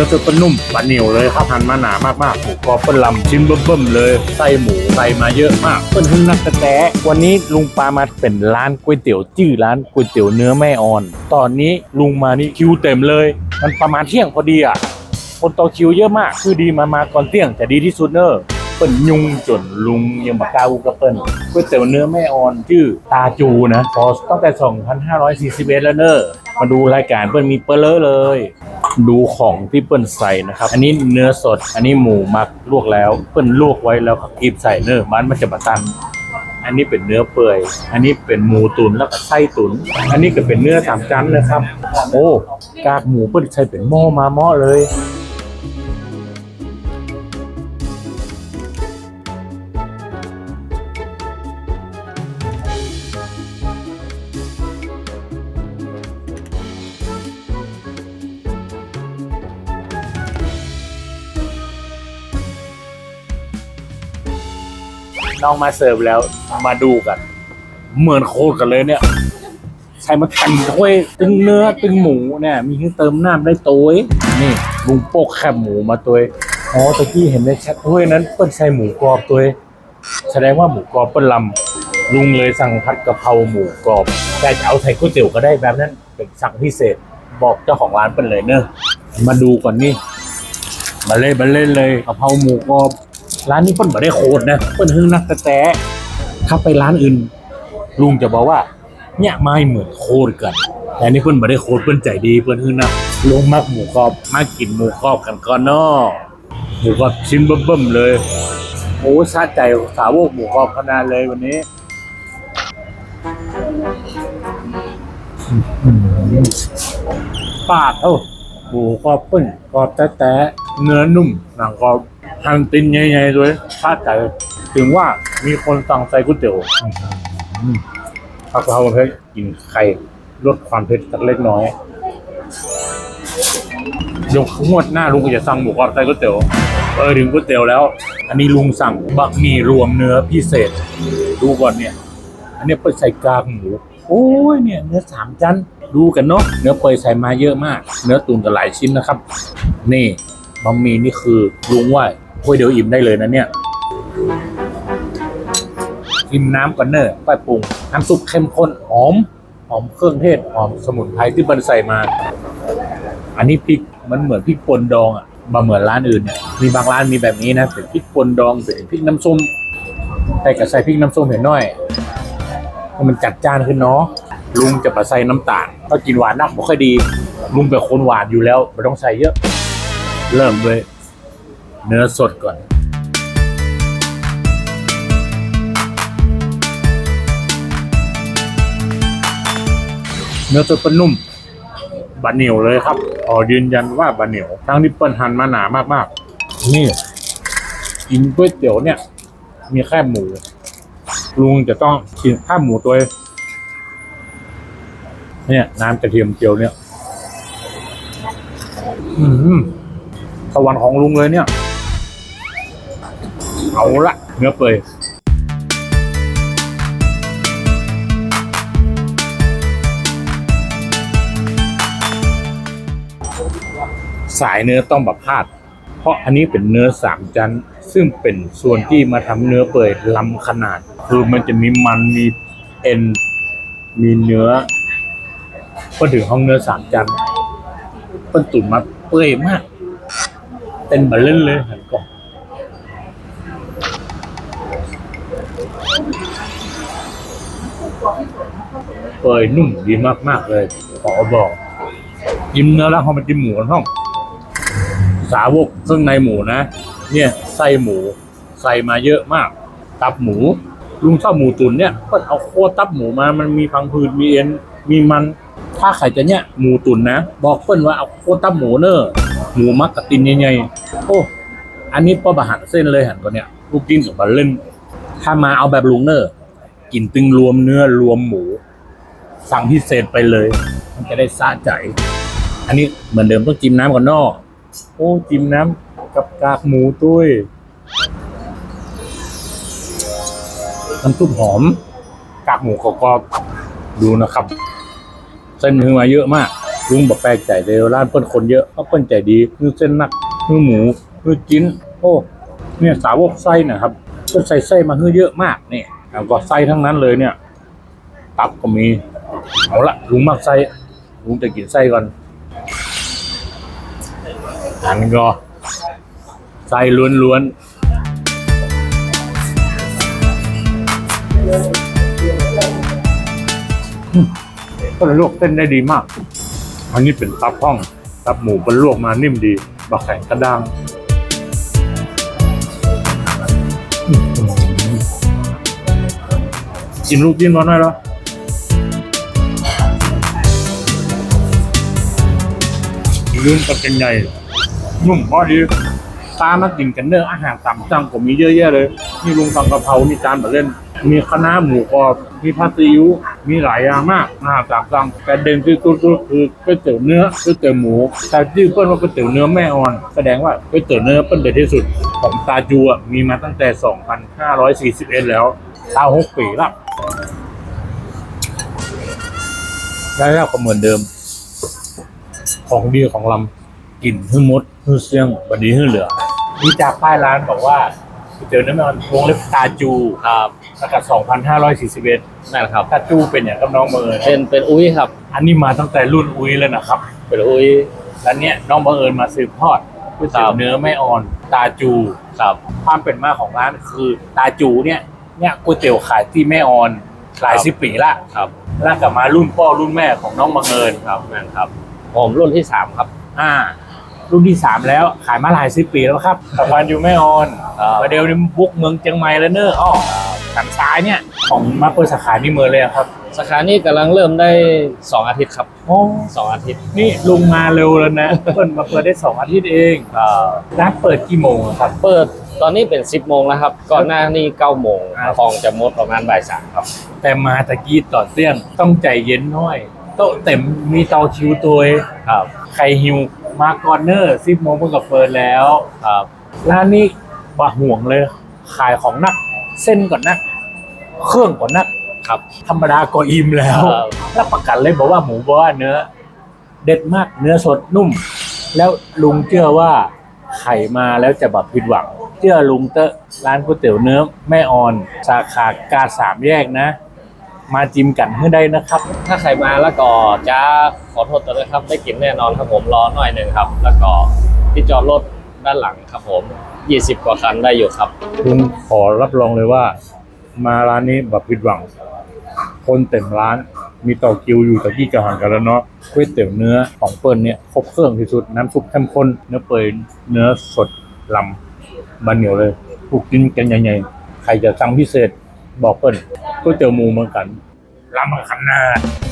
นื้อตัวเป็นนุ่มบะเหนียวเลยครับหั่นมาหนามากๆหมูกรอบเป็นลำชิ้นเบิ่มๆเลยไส้หมูใส่มาเยอะมากเป็นหึ่งนักกระแตวันนี้ลุงปามาเป็นร้านก๋วยเตี๋ยวจื้อร้านก๋วยเตี๋ยวเนื้อแม่อ่อน ตอนนี้ลุงมานี่คิวเต็มเลย มันประมาณเที่ยงพอดีอะคนต่อคิวเยอะมากคือดีมามาก่อนเที่ยงแต่ดีที่สุดเนอะเปิ้นยุงจนลุงยังมาก้าอูกับเปิ้นก๋วยเตี๋ยวเนื้อแม่ออนชื่อตาจูนะพอตั้งแต่ 2541 แล้วเนอะมาดูรายการเปิ้นมีเปิ้ลเลย ดูของที่เปิ้นใส่นะครับ อันนี้เนื้อสด อันนี้หมูหมักลวกแล้ว เปิ้นลวกไว้แล้วครับกีบใส่เนื้อมันมันจะบะตัน อันนี้เป็นเนื้อเปื่อย อันนี้เป็นหมูตุนแล้วก็ไส้ตุน อันนี้ก็เป็นเนื้อสามชั้นนะครับ โอ้ กากหมูเปิ้นใช้เป็นหม้อมาหม้อเลย น้องมาเสิร์ฟแล้วมาดูกัน เหมือนโคตรกันเลยเนี่ยใช้มาแข่งถ้วยตึงเนื้อตึงหมูเนี่ย มีให้เติมน้ำได้ตัวนี่ลุงโปกแคบหมูมาตัวอ๋อตะกี้เห็นในแชทถ้วยนั้นเปิ้ลใส่หมูกรอบตัวแสดงว่าหมูกรอบเปิ้ลลำลุงเลยสั่งผัดกะเพราหมูกรอบแต่จะเอาใส่ก๋วยเตี๋ยวก็ได้แบบนั้นเป็นสั่งพิเศษบอกเจ้าของร้านเปิ้ลเลยเนอะมาดูก่อนนี่มาเล่นมาเล่นเลยกะเพราหมูกรอบ ร้านนี้เปิ้ลไม่ได้โคตรนะเปิ้ลหึ่งนักกระแตถ้าไปร้านอื่น ลุงจะบอกว่าเนี่ยไม่เหมือนโคตรกันแต่นี่เปิ้ลไม่ได้โคตรเปิ้ลใจดีเปิ้ลหึ่งนักลุงมักหมูกรอบมากินหมูกรอบกันก่อนเนาะหมูกรอบชิ้นเบิ่มๆเลยโอ้ชาติใจสาวกหมูกรอบขนาดเลยวันนี้ปาดเอ้าหมูกรอบเปิ้ลกรอบแต๊ะเนื้อนุ่มหนังกรอบ หั่นตินใหญ่ๆด้วยชาติใจถึงว่ามีคนสั่งใส่ก๋วยเตี๋ยวผักกะเพราเผ็ดกินไข่ลดความเผ็ดสักเล็กน้อยเดี๋ยวงวดหน้าลุงก็จะสั่งหมูกรอบใส่ก๋วยเตี๋ยวเออถึงก๋วยเตี๋ยวแล้ว อันนี้ลุงสั่งบะหมี่รวมเนื้อพิเศษ ดูก่อนเนี่ย อันนี้เปิดใส่กากหมูโอ้ยเนี่ยเนื้อสามชั้นดูกันเนาะเนื้อเปยใส่มาเยอะมาก เนื้อตุ๋นกับหลายชิ้นนะครับ นี่บะหมี่นี่คือลุงว่า โอ้ยเดี๋ยวอิ่มได้เลยนะเนี่ยกินน้ำก่อนเนอะไปปรุง น้ำซุปเข้มข้นหอมหอมเครื่องเทศหอมสมุนไพรที่บันใส่มา อันนี้พริกมันเหมือนพริกป่นดองอะบะเหมือนร้านอื่นเนี่ยมีบางร้านมีแบบนี้นะเป็นพริกป่นดองเป็นพริกน้ำส้มแต่กับใส่พริกน้ำส้มเห็นหน่อยมันจัดจ้านขึ้นเนาะลุงจะมาใส่น้ำตาลก็กินหวานนักไม่ค่อยดี ลุงเป็นคนหวานอยู่แล้วไม่ต้องใส่เยอะ เริ่มเลย เนื้อสดก่อน เนื้อสดเป็นนุ่มบะเหนียวเลยครับขอยืนยันว่าบะเหนียวทั้งที่เปิ้ลหั่นมาหนามากๆ นี่กินก๋วยเตี๋ยวเนี่ย มีแค่หมู ลุงจะต้องกินข้าวหมูตัวเองเนี่ยน้ำกระเทียมเจียวเนี่ย อืมสวรรค์ของลุงเลยเนี่ย เอาละเนื้อเปื่อยสายเนื้อต้องแบบพลาด เพราะอันนี้เป็นเนื้อสามชั้น ซึ่งเป็นส่วนที่มาทำเนื้อเปื่อยล้ำขนาด คือมันจะมีมันมีเอ็นมีเนื้อพอถึงห้องเนื้อสามชั้นเปิ้นตุ๋นมาเปื่อยมาก เป็นบะเล่นเลยหันก่อน เปื่อยนุ่มดีมากๆเลย ขอบอกจิ้มเนื้อแล้วพอมาจิ้มหมูกันห้อง สาวกเครื่องในหมูนะ เนี่ยไส้หมูใส่มาเยอะมาก ตับหมู ลุงชอบหมูตุ๋นเนี่ย ก็เอาโคตรตับหมูมา มันมีพังผืดมีเอ็นมีมัน ถ้าใครจะเนี่ยหมูตุ๋นนะ บอกเปิ้นว่าเอาโคตรตับหมูเนอะหมูมักกับตินใหญ่ๆโอ้อันนี้ป้อบะหันเส้นเลยหันก็เนี่ยลูกจิ้มกับบะเล่นถ้ามาเอาแบบลุงเนอะ กินตึงรวมเนื้อรวมหมู สั่งพิเศษไปเลย มันจะได้สะใจ อันนี้เหมือนเดิมต้องจิ้มน้ำก่อนเนอก โอ้จิ้มน้ำกับกากหมูตุ้ยน้ำซุปหอม กากหมูกรอบดูนะครับ เส้นขึ้นมาเยอะมากลุงบอกแปลกใจเลยร้านเปิ้นคนเยอะเพราะเปิ้นใจดีคือเส้นนักคือหมูคือจิ้น โอ้ เนี่ยสาวกไส้นะครับเปิ้นใส่ไส้มาให้เยอะมากเนี่ย แล้วก็ไส้ทั้งนั้นเลยเนี่ย ตับก็มี เอาละลุงมักไส้ลุงจะกินไส้ก่อนอันก็ไส้ล้วนๆอืมก็ลวกเส้นได้ดีมาก อันนี้เป็นตับห้อง ตับหมูเป็นลวกมานิ่มดีบักแข็งกระด้าง กินลูกจิ้นร้อนหน่อยเหรอลื่นกับเป็นใหญ่ นุ่มพอดีตามากินกันเนื้ออาหารตามสั่งผมมีเยอะแยะเลย มีลุงตังกะเพรา มีจานแบบเล่น มีคณะน้าหมูกรอบ มีผัดซีอิ๊ว มีหลายอย่างมากอาหารตามสั่งแต่เด่นที่สุดก็คือก๋วยเตี๋ยวเนื้อก๋วยเตี๋ยวหมู แต่ชื่อเปิ้ลว่าก๋วยเตี๋ยวเนื้อแม่ออน แสดงว่าก๋วยเตี๋ยวเนื้อเปิ้ลเด็ดที่สุด ของตาจูอะมีมาตั้งแต่ 2541 แล้วตาหกปีละ แล้วก็เหมือนเดิม ของดีของลำกลิ่นหื้อมดหื้อเสียงบัดนี้หื้อเหลือมีจากป้ายร้านบอกว่าเจอน้ำมันวงเล็บตาจูครับตั้งแต่2541นั่นแหละครับตาจูเป็นอย่างกับน้องบังเอิญเป็นเป็นอุ้ยครับ อันนี้มาตั้งแต่รุ่นอุ้ยแล้วนะครับ เป็นอุ้ยแล้วเนี้ยน้องบังเอิญมาสืบทอดก๋วยเตี๋ยวเนื้อแม่ออนตาจูครับความเป็นมาของร้านคือตาจูเนี่ย เนี่ยก๋วยเตี๋ยวขายที่แม่ออนหลายสิบปีละครับแล้วกลับมารุ่นพ่อรุ่นแม่ของน้องบังเอิญครับนั่นครับ ผมรุ่นที่สามครับ อ่า รุ่นที่สามแล้วขายมาหลายสิบปีแล้วครับแต่วันอยู่แม่ออนครับมาเดี๋ยวนี้บุกเมืองเชียงใหม่แล้วเนอะอ้อทางซ้ายเนี่ยของมาเปิดสาขานี่เมือเลยอะครับ สาขานี้กำลังเริ่มได้สองอาทิตย์ครับโอ้สองอาทิตย์ นี่ลุงมาเร็วแล้วนะ เปิดมาเปิดได้สองอาทิตย์เองอ่าร้านเปิดกี่โมงอะครับ เปิด ตอนนี้เป็นสิบโมงแล้วครับ ก่อนหน้านี้เก้าโมงครับทองจะหมดประมาณบ่ายสามครับ แต่มาตะกี้ต่อเตี้ยงต้องใจเย็นหน่อย โต๊ะเต็มมีเตาชิวตัวเองครับ ใครหิวมาก่อนเนอร์สิบโมงเพิ่งกับเปิดแล้วครับร้านนี้บะห่วงเลย ขายของนัก เส้นก่อนนัก เครื่องก่อนนักครับ ธรรมดาก็อิ่มแล้วครับรับประกันเลยบอกว่าหมูบอกว่าเนื้อ เด็ดมากเนื้อสดนุ่ม แล้วลุงเชื่อว่าไข่มาแล้วจะแบบผิดหวัง เชื่อลุงเตอะร้านก๋วยเตี๋ยวเนื้อแม่ออน สาขากาสามแยกนะ มาจิ้มกันให้ได้นะครับ ถ้าใครมาแล้วก็จะขอโทษด้วยครับ ได้กินแน่นอนครับผมรอหน่อยหนึ่งครับ แล้วก็ที่จอดรถด้านหลังครับผม 20 กว่าคันได้อยู่ครับลุงขอรับรองเลยว่า มาร้านนี้แบบผิดหวัง คนเต็มร้านมีต่อคิวอยู่ตะกี้กระหันกันแล้วเนาะก๋วยเตี๋ยวเนื้อของเปิ้ลเนี่ยครบเครื่องที่สุดน้ำซุปเข้มข้นเนื้อเปื่อยเนื้อสดลำ บะเหนียวเลยถูกกินกันใหญ่ๆใครจะสั่งพิเศษบอกเพิ่นก๋วยเตี๋ยวหมูเหมือนกันลำขนาด